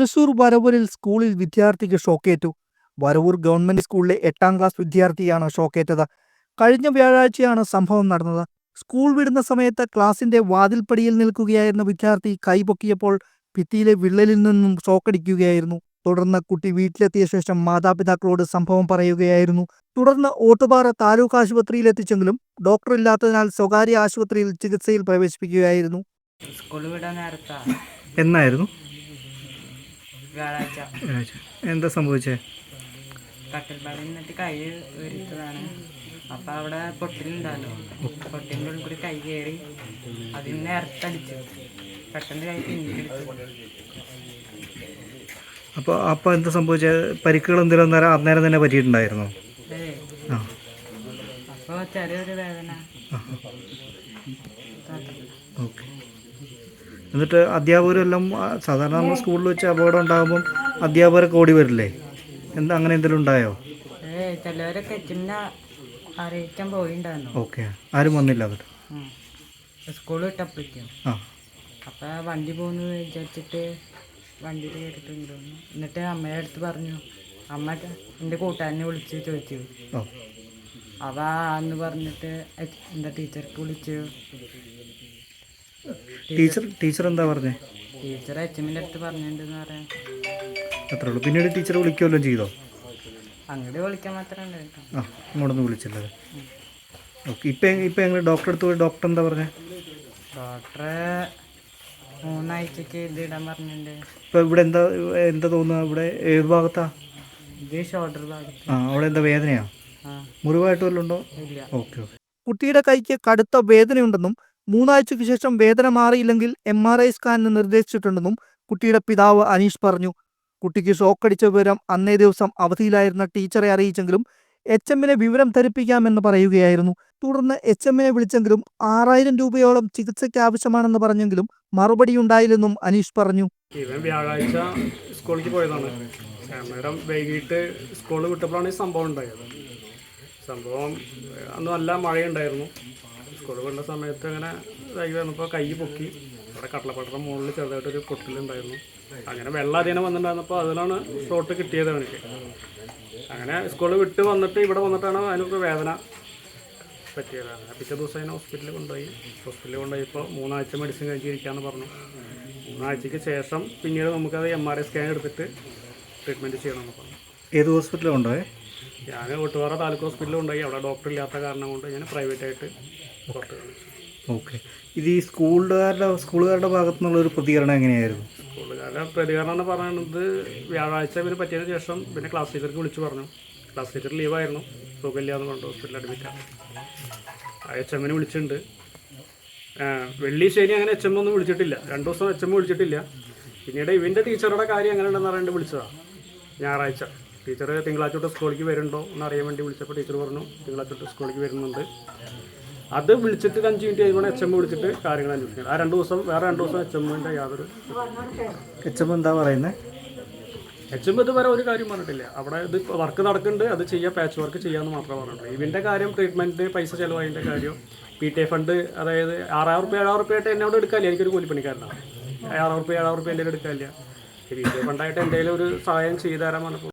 തൃശൂർ വരവൂരിൽ സ്കൂളിൽ വിദ്യാർത്ഥിക്ക് ഷോക്കേറ്റു. വരവൂർ ഗവൺമെന്റ് സ്കൂളിലെ എട്ടാം ക്ലാസ് വിദ്യാർത്ഥിയാണ് ഷോക്കേറ്റത്. കഴിഞ്ഞ വ്യാഴാഴ്ചയാണ് സംഭവം നടന്നത്. സ്കൂൾ വിടുന്ന സമയത്ത് ക്ലാസിന്റെ വാതിൽപ്പടിയിൽ നിൽക്കുകയായിരുന്ന വിദ്യാർത്ഥി കൈപൊക്കിയപ്പോൾ ഭിത്തിയിലെ വിള്ളലിൽ നിന്നും ഷോക്കടിക്കുകയായിരുന്നു. തുടർന്ന് കുട്ടി വീട്ടിലെത്തിയ ശേഷം മാതാപിതാക്കളോട് സംഭവം പറയുകയായിരുന്നു. തുടർന്ന് ഓട്ടുപാറ താലൂക്ക് ആശുപത്രിയിൽ എത്തിച്ചെങ്കിലും ഡോക്ടർ ഇല്ലാത്തതിനാൽ സ്വകാര്യ ആശുപത്രിയിൽ ചികിത്സയിൽ പ്രവേശിപ്പിക്കുകയായിരുന്നു. സ്കൂൾ വിടാൻ എന്നായിരുന്നു? വ്യാഴാഴ്ച. എന്താ സംഭവിച്ചേ? കട്ടിൽപ്പാടിൽ നിന്നിട്ട് കൈ ഉരുത്തതാണ് അപ്പം അവിടെ പൊട്ടിലുണ്ടല്ലോ പൊട്ടിന്റെ ഉള്ളിൽ കൂടി കൈ കയറി അതിന് നേരത്തടിച്ചു പെട്ടെന്ന് കൈ പിന്നിലെടുത്തു അപ്പോൾ അപ്പോൾ എന്താ സംഭവിച്ചത് പരിക്കുകൾ എന്തെങ്കിലും അന്നേരം അന്നേരം തന്നെ പറ്റിയിട്ടുണ്ടായിരുന്നോ? അപ്പൊ അപ്പോൾ ചെറിയൊരു വേദന ഓക്കെ എന്നിട്ട് അധ്യാപകരെല്ലാം സാധാരണ നമ്മൾ സ്കൂളിൽ വെച്ച് അപകടം ഉണ്ടാകുമ്പം അധ്യാപകരൊക്കെ ഓടി വരില്ലേ? എന്താ അങ്ങനെ എന്തെങ്കിലും ഉണ്ടായോ? ചിലവരൊക്കെ അറിയിക്കാൻ പോയിണ്ടായിരുന്നു. ഓക്കെ. ആരും വന്നില്ല സ്കൂൾ വിട്ടപ്പോഴേക്കും. അപ്പൊ വണ്ടി പോകുന്നു വിചാരിച്ചിട്ട് വണ്ടിയിൽ കയറിയിട്ടുണ്ട് എന്നിട്ട് അമ്മയുടെ അടുത്ത് പറഞ്ഞു അമ്മ എന്റെ കൂട്ടുകാരനെ വിളിച്ച് ചോദിച്ചു. അവ അന്ന് പറഞ്ഞിട്ട് എന്താ ടീച്ചർക്ക് വിളിച്ചു. ടീച്ചർ ടീച്ചർ എന്താ പറഞ്ഞേ? ടീച്ചർ അടുത്ത് പറഞ്ഞിട്ടുണ്ടെന്ന് പറയാം. അത്രേ ഉള്ളൂ. പിന്നീട് ടീച്ചർ വിളിക്കുമല്ലോ ചെയ്തോ? അങ്ങോട്ട് വിളിക്കാൻ മാത്രമേ ആ ഇങ്ങോട്ടൊന്ന് വിളിച്ചില്ലത് ഓക്കെ ഇപ്പം ഇപ്പം എങ്ങനെ ഡോക്ടറെ അടുത്ത് പോയി ഡോക്ടർ എന്താ പറഞ്ഞേ? ഡോക്ടറെ മൂന്നാഴ്ചക്ക് ഇത് ഇടാൻ പറഞ്ഞിട്ടുണ്ട്. ഇപ്പം ഇവിടെ എന്താ എന്താ തോന്നുക ഇവിടെ ഏത് ഭാഗത്താ? ഇത് ഷോൾഡർ ഭാഗത്ത്. ആ അവിടെ എന്താ വേദനയാ? ആ. മുറിവായിട്ട് വല്ലതും ഉണ്ടോ? ഇല്ല. Okay okay. കുട്ടിയുടെ കൈക്ക് കടുത്ത വേദനയുണ്ടെന്നും മൂന്നാഴ്ചയ്ക്ക് ശേഷം വേദന മാറിയില്ലെങ്കിൽ എം ആർ ഐ സ്കാനിന് നിർദ്ദേശിച്ചിട്ടുണ്ടെന്നും കുട്ടിയുടെ പിതാവ് അനീഷ് പറഞ്ഞു. കുട്ടിക്ക് ഷോക്കടിച്ച വിവരം അന്നേ ദിവസം അവധിയിലായിരുന്ന ടീച്ചറെ അറിയിച്ചെങ്കിലും എച്ച് എമ്മിനെ വിവരം ധരിപ്പിക്കാമെന്ന് പറയുകയായിരുന്നു. തുടർന്ന് എച്ച് എമ്മിനെ വിളിച്ചെങ്കിലും ആറായിരം രൂപയോളം ചികിത്സയ്ക്ക് ആവശ്യമാണെന്ന് പറഞ്ഞെങ്കിലും മറുപടി ഉണ്ടായില്ലെന്നും അനീഷ് പറഞ്ഞു. വ്യാഴാഴ്ച സ്കൂളിലേക്ക് പോയതാണ്. അന്നേരം വൈകിട്ട് സ്കൂൾ വിട്ടപ്പോഴാണ് ഈ സംഭവം ഉണ്ടായത്. സംഭവം അന്ന് നല്ല മഴയുണ്ടായിരുന്നു. സ്കൂൾ വിടുന്ന സമയത്ത് അങ്ങനെ ഇതായി വന്നപ്പോൾ കൈ പൊക്കി. അവിടെ കട്ടളപ്പട്ടയുടെ മുകളിൽ ചെറുതായിട്ടൊരു പൊട്ടലുണ്ടായിരുന്നു. അങ്ങനെ വെള്ളം അധികം വന്നിട്ടുണ്ടായിരുന്നപ്പോൾ അതിലാണ് ഷോട്ട് കിട്ടിയത് എനിക്ക് അങ്ങനെ സ്കൂളിൽ വിട്ട് വന്നിട്ട് ഇവിടെ വന്നിട്ടാണ് അതിനൊക്കെ വേദന പറ്റിയത്. അങ്ങനെ പിറ്റേ ദിവസം അതിനെ ഹോസ്പിറ്റലിൽ കൊണ്ടുപോയി. ഹോസ്പിറ്റലിൽ കൊണ്ടുപോയപ്പോൾ മൂന്നാഴ്ച മെഡിസിൻ കഴിച്ചിരിക്കാമെന്ന് പറഞ്ഞു. മൂന്നാഴ്ചയ്ക്ക് ശേഷം പിന്നീട് നമുക്കത് എം ആർ ഐ സ്കാൻ എടുത്തിട്ട് ട്രീറ്റ്മെന്റ് ചെയ്യണമെന്ന് പറഞ്ഞു. ഏത് ഹോസ്പിറ്റലിൽ കൊണ്ടുപോയി? ഞാൻ ഒട്ടുപാറ താലൂക്ക് ഹോസ്പിറ്റലിൽ കൊണ്ടുപോയി. അവിടെ ഡോക്ടർ ഇല്ലാത്ത കാരണം കൊണ്ട് ഞാൻ പ്രൈവറ്റായിട്ട് ഓക്കെ. ഇത് ഈ സ്കൂളുകാരുടെ സ്കൂളുകാരുടെ ഭാഗത്തു നിന്നുള്ള ഒരു പ്രതികരണം എങ്ങനെയായിരുന്നു? സ്കൂളുകാരുടെ പ്രതികരണം എന്ന് പറയുന്നത് വ്യാഴാഴ്ച ഇവർ പറ്റിയതിന് ശേഷം പിന്നെ ക്ലാസ് ടീച്ചർക്ക് വിളിച്ചു പറഞ്ഞു. ക്ലാസ് ടീച്ചർ ലീവായിരുന്നു സുഖമില്ല എന്ന് കൊണ്ട് ഹോസ്പിറ്റലിൽ അഡ്മിറ്റാണ് എച്ച് എമ്മിനെ വിളിച്ചിട്ടുണ്ട്. വെള്ളി ശനി അങ്ങനെ എച്ച് എം ഒന്നും വിളിച്ചിട്ടില്ല. രണ്ട് ദിവസം എച്ച് എം വിളിച്ചിട്ടില്ല. പിന്നീട് ഇവന്റെ ടീച്ചറുടെ കാര്യം എങ്ങനെ ഉണ്ടെന്ന് അറിയാണ്ട് വിളിച്ചതാണ് ഞായറാഴ്ച. ടീച്ചർ തിങ്കളാഴ്ച തൊട്ട് സ്കൂളിലേക്ക് വരുന്നുണ്ടോ എന്ന് അറിയാൻ വേണ്ടി വിളിച്ചപ്പോൾ ടീച്ചർ പറഞ്ഞു തിങ്കളാഴ്ച തൊട്ട് സ്കൂളിലേക്ക് വരുന്നുണ്ട്. അത് വിളിച്ചിട്ട് ഒരു അഞ്ച് മിനിറ്റ് കഴിയുമ്പോൾ എച്ച് എം വിളിച്ചിട്ട് കാര്യങ്ങൾ അന്വേഷിക്കണം ആ രണ്ട് ദിവസം വേറെ രണ്ട് ദിവസം എച്ച് എമ്മിന്റെ യാതൊരു എച്ച് എം എന്താ പറയുന്നത് എച്ച് എം ഇതുവരെ ഒരു കാര്യം പറഞ്ഞിട്ടില്ല. അവിടെ ഇത് വർക്ക് നടക്കുന്നുണ്ട്. അത് ചെയ്യാം പാച്ച് വർക്ക് ചെയ്യാമെന്ന് മാത്രമേ പറഞ്ഞിട്ടുള്ളൂ. ഇവന്റെ കാര്യം ട്രീറ്റ്മെന്റ് പൈസ ചിലവായതിന്റെ കാര്യം പി ടി എ ഫണ്ട് അതായത് ആറായിരം റുപ്യ ഏഴായിരം റുപ്യ ആയിട്ട് എന്നോട് എടുക്കാല്ല എനിക്കൊരു കൂലിപ്പണിക്കാരനാണ്. ആറായിരം റുപ്യ ഏഴായിരം റുപ്യ എന്റെ എടുക്കാല്ല പി ടി എ ഫണ്ടായിട്ട് എന്തെങ്കിലും ഒരു സഹായം ചെയ്തു തരാൻ പറഞ്ഞപ്പോൾ